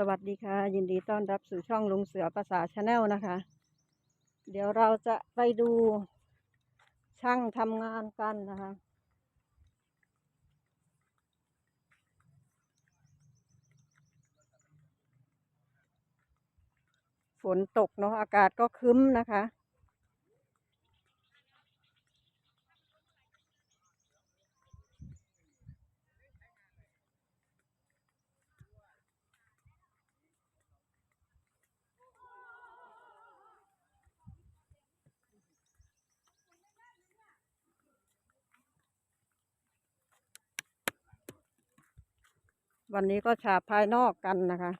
สวัสดีค่ะ ยินดีต้อนรับสู่ช่องลุงเสือภาษาชาแนลนะคะ เดี๋ยวเราจะไปดูช่างทำงานกันนะคะ ฝนตกเนาะอากาศก็คึ้มนะคะ วันนี้ก็ฉาบภายนอกกันนะคะ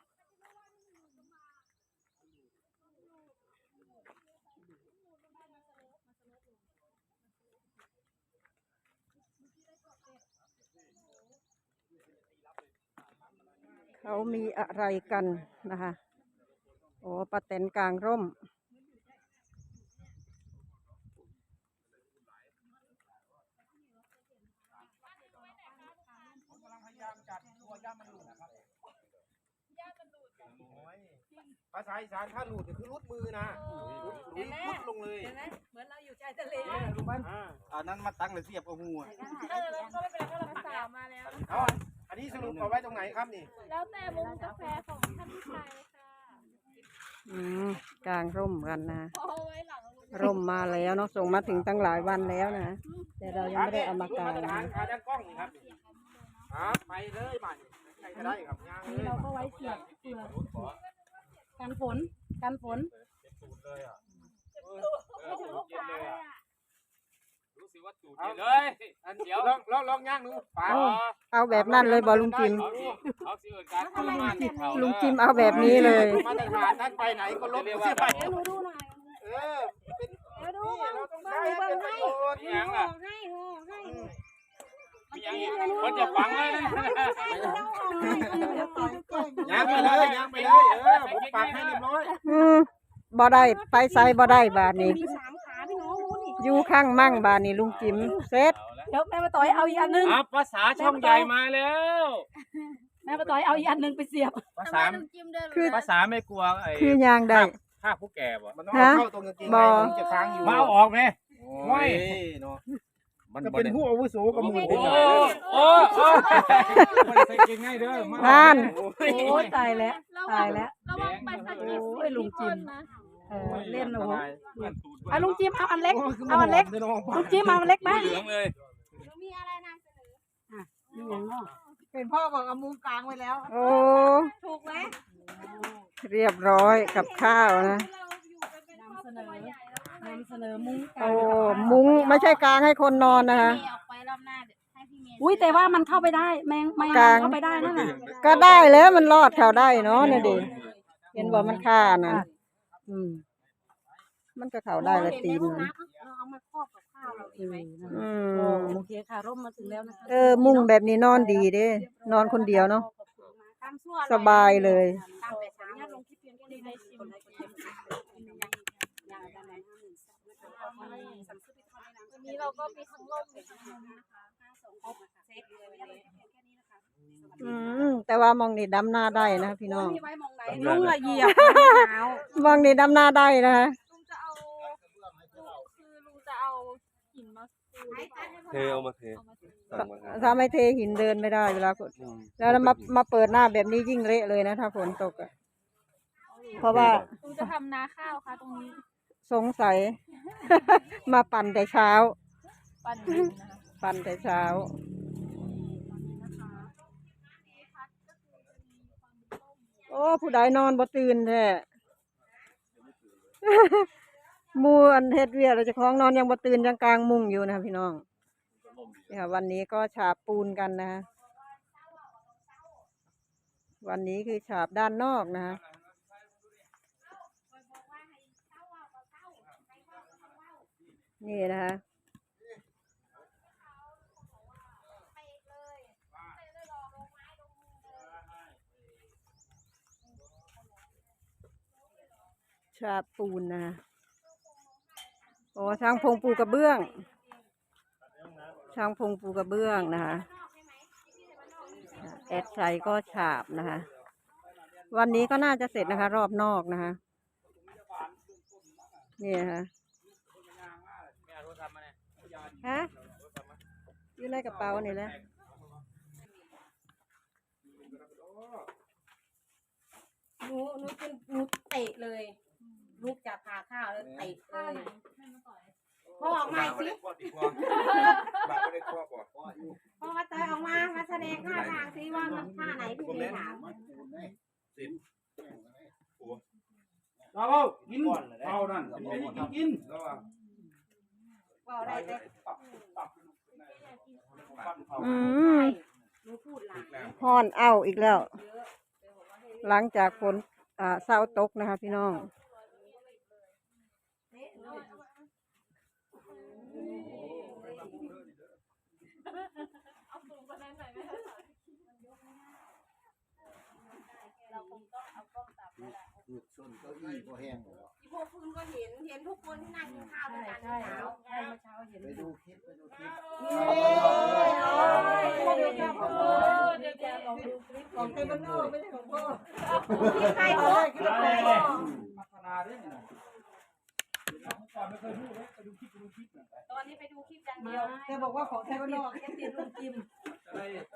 เขามีอะไรกันนะคะ โอ้ปะเต็นกลางร่ม ภาษาอีสานถ้าหลุดเนี่ยคือรุดมือนะรุดรุดรุดลงเลยเห็นไหมเหมือนเราอยู่ชายทะเลรู้มันอันนั้นมาตั้งเลยเสียบกับหัวเออเราก็ไม่เป็นไรเพราะเราปักแล้วมาแล้วเอาอันนี้สรุปเอาไว้ตรงไหนครับนี่ แล้วแต่มุมกาแฟของท่านผู้ชายค่ะอืมกลางร่มกันนะเอาไว้หลังลุงร่มมาแล้วเนาะส่งมาถึงตั้งหลายวันแล้วนะ แต่เรายังไม่ได้เอามากางตรฐานนะ ครับครับไปเลยบ้านใครก็ได้ครับย่างเลยเราก็ไว้เสียบเผื่อกันฝนกันฝนรู้สึกว่าจูดเลยอันเดียวลองลองลองย่างดูปาโอ้เอาแบบนั้นเลยบอลุงจิมเขาสิเอินการทรมานเขาลุงจิมเอาแบบนี้เลย มาตรฐานท่านไปไหนก็ลบเสียไปเดี๋ยวหนูดูหน่อย มีหยังอีกคนจะฟังเลยนะเราห่อให้เดี๋ยวต่อยก่อนย่างไปเลยย่างไปเลยเออผมปักให้เรียบร้อยอืมบ่ได้ไปไซบ่ได้บาทนี้มีสามขาพี่น้องรู้นี่อยู่ข้างมั่งบาทนี้ลุงจิมเซ็ตเดี๋ยวแม่มาต่อยเอาอีกอันหนึงอะภาษาช่องใหญ่มาแล้ว แม่มาต่อยเอาอีกอันหนึงไปเสียบภาษาลุงจิมเดินคือภาษาไม่กลัวไอ้คือยางได้ภาคผู้แก่บ่มันต้องเอาเข้าตรงกางเกงในมันจะค้างอยู่มาเอาออกไหม โอ้ยเนาะ มันเป็นผู้อาวุโสกับหมู่โอ้เป็นโหไงโอ้โหไม่ได้ใส่เกงง่ายเด้อมานั่น โอ้ยตายแล้ว ระตาวัยงแล้วระวังไปสะกิดโอ้ยลุงจิม นะเออเล่นโอ้โหเพื่อนตูดเอาลุงจิมเอาอันเล็ก เอาอันเล็ก ลุงจิมเอาอันเล็กไหมเหลืองเลย หนูมีอะไรนำเสนอนี่ยังเนาะเป็นพ่อบอกเอามุมกลางไว้แล้ว โอ้ ถูกไหมเรียบร้อยกับข้าวนะ เมุ้งกลาโอ้งมุ้งไม่ใช่กลางให้คนนอนนะคะมีออกไปรอบหน้าเดี๋ยวให้พี่เมย์อุ้ยแต่ว่ามันเข้าไปได้แมงแมงกลาง เข้าไปได้นั่นน่ะก็ได้แล้วมันรอดเขาได้เนาะนี่ดิเห็นบอกมันฆ่าน่ะอืม มันก็เขาได้ละตีนมันเราเอามาครอบกับข้าวเราดีไหมอืโอ้มโอเคค่ะร่มมาถึงแล้วนะคะเออ มุ้งแบบนี้นอนดีเด้นอนคนเดียวเนาะ ตามซั่วสบายเลย ตามแต่สามารถลงคลิปเพียงแค่นี้ได้ชิมได้ชิมอย่างด้านไหนห้าหมื่นสักนะคะสั่งซื้อไปทอดในน้ำวันนี้เราก็มีทั้งร่มมีทั้งมุ้งห้าสองครบเซตเลยวันนี้เพียงแค่นี้นะคะอืมแต่ว่ามองนี่ดำหน้าได้นะพี่น้อง มีไว้มองไหนลุงละเหยียบเท้ามองนี่ดำหน้าได้นะคะลุงจะเอาคือลุงจะเอาหินมาปูหรือเปล่าเทเอามาเทเอามาปูสั่งมางานถ้าไม่เทหินเดินไม่ได้เวลาฝนแล้วมามาเปิดหน้าแบบนี้ยิ่งเละเลยนะ ถ้าฝนตกอะเพราะว่าลุงจะทำนาข้าวค่ะตรงนี้ สงสัย มาปั่นแต่เช้า ปั้นดินนะคะปั่นแต่เช้า โอ้ผู้ใดนอนบ่ตื่นแท้หมูอันเฮ็ดเวียเราจะคล้องนอนยังบ่ตื่นยังกลางมุ้งอยู่นะพี่น้องนี่ค่ะวันนี้ก็ฉาบปูนกันนะวันนี้คือฉาบด้านนอกนะฮะ นี่นะคะฉาปูนนะฮะโอ้ช่างพงปูกระเบื้อง ช่างพงปูกระเบื้องนะคะแอดไซก็ฉาบนะคะ วันนี้ก็น่าจะเสร็จนะคะ รอบนอกนะคะ นี่นะคะ ฮะอยู่ในกระเป๋านี่แหละหนูหนูเป็นหนูเตะเลยลูกจะพาข้าวแล้วเตะเลท่ายไหนให้มาต่อยพ่อออกมาสิบาทไม่ได้ครอบบ่พ่อมาเตยออกมา มาแสดงท่าทางสิว่ามันท่าไหนพี่เมย์ถามเราเอากินเอานั่นกินกินแล้ว ว่าว่าได้แต่อืมหนูพูดหลายฮ้อนเอาอีกแล้วหลังจากฝนอ่าเศร้าตกนะคะ พี่น้องเตะเลยเอาสูงกว่านั้นหน่อยไหมคะ เราคงต้องเอากล้องตับแล้วแหละลูกส้นเก้าอี้ก็แห้งหมดแล้วอีพวกคุณก็เห็นเห็นทุกคนที่นั่งกินข้าวด้วยกันหนาวไปดูคลิปไปดูคลิปเดี๋ยวจะลองดูคลิปของเทมันโนอกไม่ใช่ของพ่อพี่ใครโพสพัฒนาด้วยนี่นะก่อนไม่เคยพูดเลยไปดูคลิปไปดูคลิปตอนนี้ไปดูคลิปอย่างเดียวแต่บอกว่าของเทมันโนอกแค่เปลี่ยนรูปกิมจะได้ตั้งจะ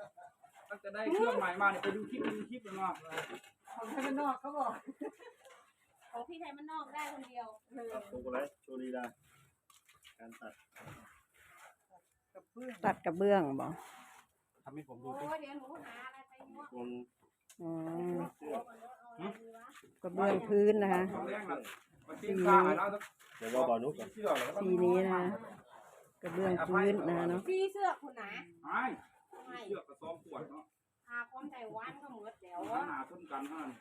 ได้เครื่องใหม่มาเนี่ยไปดูคลิปไปดูคลิปเลยเนาะของเทมันโนอกเขาบอกของพี่ไทยมันนอกได้คนเดียวดูอะไรโชว์ลีลาการตัดกับเพื่อนตัดกระเบื้องบ่ทำให้ผมดูโอ้สิยเดี๋ยวหนูหาอะไรไปมั่วคนอืมกระเบื้องพื้นนะคะตอนแรกน่ะมันติ้งกลางแล้วเดี๋ยวเราบอกนุ๊กก่อนเชื่อเลยสีนี้นะคะกระเบื้องพื้นนะคะเนาะพี่เสื้อคุณนะไอ้ไม่เชือกกระซอมขวดเนาะ พาความใจหวานก็เหมือนแล้วหนาต้นกันเท่านั้น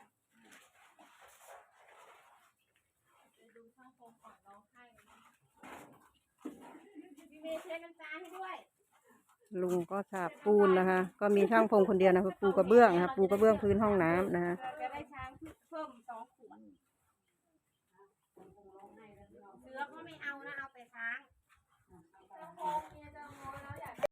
ดูช่างผมก่อนเราให้พี่เมย์เช็ดน้ำตาให้ด้วยลุงก็ฉาบปูนนะคะ ก็มีช่างพงคนเดียวนะคะปูกระเบื้องนะคะปูกระเบื้องพื้นห้องน้ำนะคะจะได้ช้างเพิ่มสองขวดเสือก็ไม่เอานะเอาแต่ช้างช่างพงมี